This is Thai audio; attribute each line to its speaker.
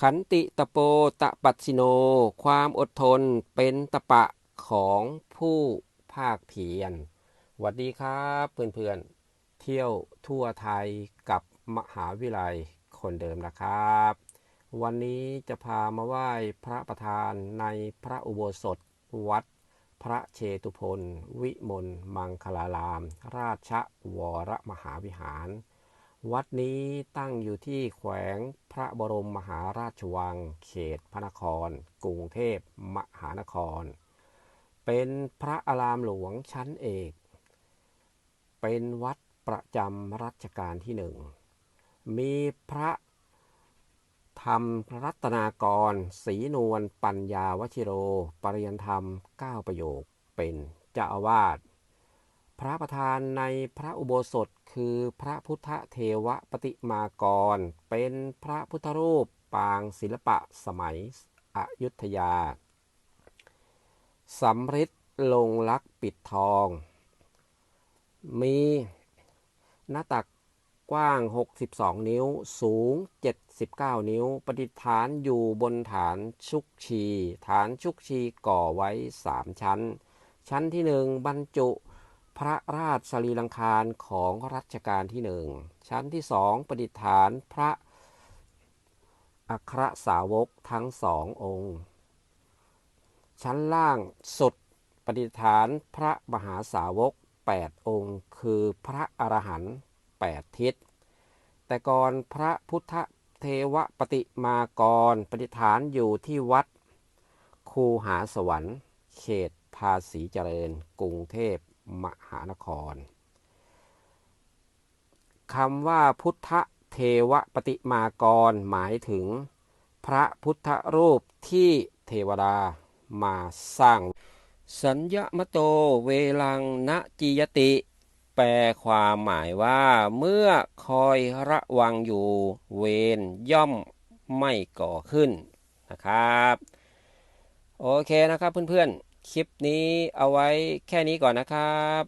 Speaker 1: ขันติตะโปตะปัสสิโน ความอดทนเป็นตะปะของผู้ภาคเพียรหวัสดีครับเพื่อนๆ เที่ยวทั่วไทยกับมหาวิทยาลัยคนเดิมนะครับ วันนี้จะพามาไหว้พระประธานในพระอุโบสถวัด พระเชตุพนวิมลมังคลาราม ราชวรมหาวิหาร วัดนี้ตั้งอยู่ที่แขวงพระบรมมหาราชวัง เขตพระนคร กรุงเทพมหานคร เป็นพระอารามหลวงชั้นเอก เป็นวัดประจำรัชกาลที่หนึ่ง มีพระธรรมรัตนากรศรีนวลปัญญาวชิโร ปริยนธรรม 9 ประโยค เป็นเจ้าอาวาส พระประธานในพระอุโบสถคือพระพุทธเทวปฏิมากร เป็นพระพุทธรูปปางศิลปะสมัยอยุธยาสำริดลงลักปิดทอง มีหน้าตักกว้าง 62 นิ้ว สูง 79 นิ้ว ประดิษฐานอยู่บนฐานชุกชี ฐานชุกชีก่อไว้ 3 ชั้น ชั้นที่หนึ่งบรรจุ พระราชสรีรังคารของรัชกาลที่หนึ่ง ชั้นที่สองประดิษฐานพระอัครสาวกทั้งสององค์ ชั้นล่างสุดประดิษฐานพระมหาสาวก 8 องค์ คือพระอรหันต์8ทิศ แต่ก่อนพระพุทธเทวปฏิมากรประดิษฐานอยู่ที่วัด คูหาสวรรค์ เขตภาษีเจริญ กรุงเทพ มหานครคำว่าพุทธเทวปฏิมากร หมายถึง พระพุทธรูปที่เทวดามาสร้าง สัญญมโตเวลังนจิยติ แปลความหมายว่า เมื่อคอยระวังอยู่ เวรย่อมไม่ก่อขึ้นนะครับ โอเคนะครับเพื่อนๆ คลิปนี้เอาไว้แค่นี้ก่อนนะครับ